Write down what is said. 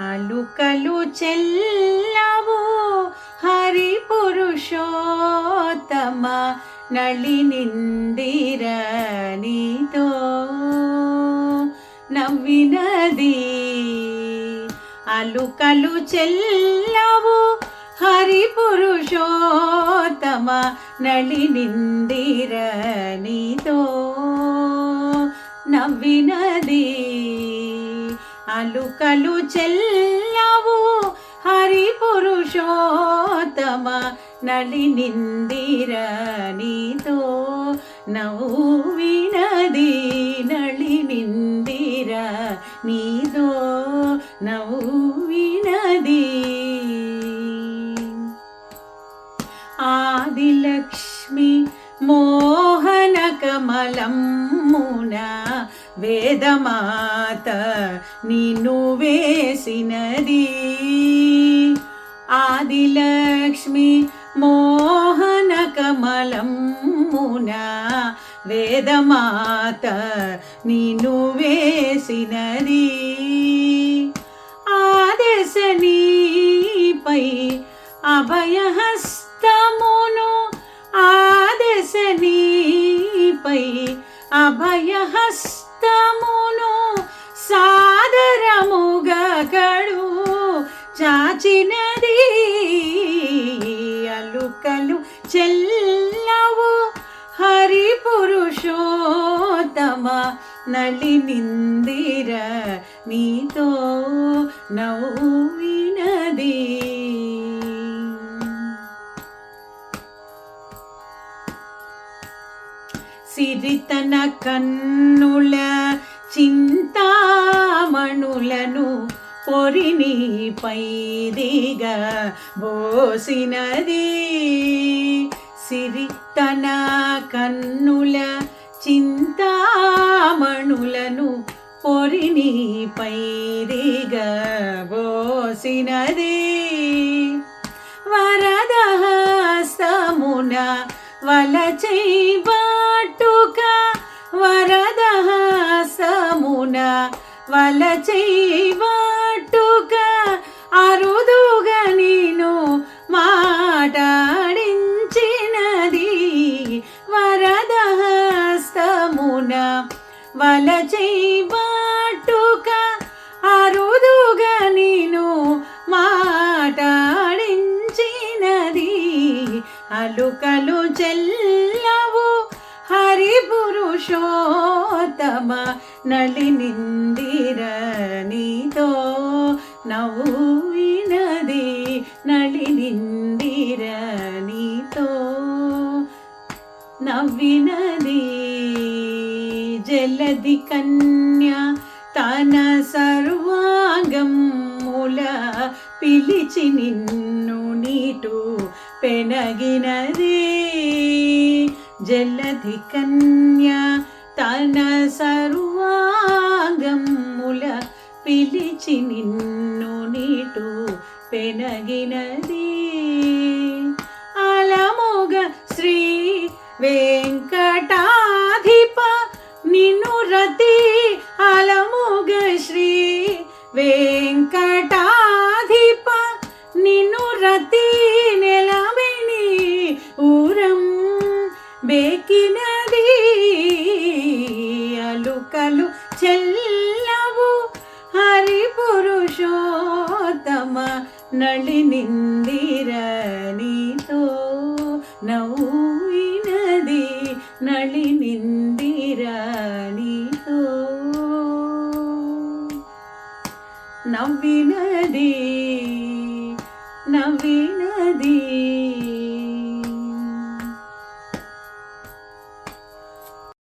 అలుకలు చెల్లవు. హరి పురుషోత్తమ నళినిందిర నీతో. నవ్వినది అలుకలు చెల్లవు. హరి పురుషోత్తమ నళినిందిర అలుకలు చెల్లవు. హరి పురుషోత్తమ నళినిందిర నీతో. నవ్వినది నళినిందిర నీతో. నవ్వినది ఆదిలక్ష్మి మోహన కమలం మునా వేదమాత నిన్ను వేసినది. ఆదిలక్ష్మి మోహన కమలమ్మున వేదమాత నిన్ను వేసినది. ఆదేశనీపై అభయహస్తమును ఆదేశ అభయహస్త దాచినది అలుకలు చెల్లవు. హరి పురుషోత్తమ నళినిందిర నీతో నవ్వినది. సిరితన కన్నుల చింతామణులను పొరిని పైదిగా బోసినది. సిరి తన కన్నుల చింతామణులను పొరిని పైదిగా బోసినది. వరదహస్తమున వలచై బాటుక వరదహస్తమున వలచై బాటుక వలచై బాటుక అరుదుగా నేను మాటాడించినది. అలుకలు చెల్లవు హరి పురుషోత్తమ నళినిందిర నీతో నవ్వినది. నళినిందిర నీతో నవ్వినది. జలది కన్య తన సర్వాంగముల పిలిచి నిన్ను నీటు పెనగినది. జలధి కన్య తన సర్వాంగముల పిలిచి నిన్ను నీటు పెనగినది. అలమోగ శ్రీ వే బేకినది అలుకలు చెల్లవు. హరి పురుషోత్తమ నళినిందిర నీతో నవ్వినది నళినిందిర నీతో నవ్వినది నవ్వినది.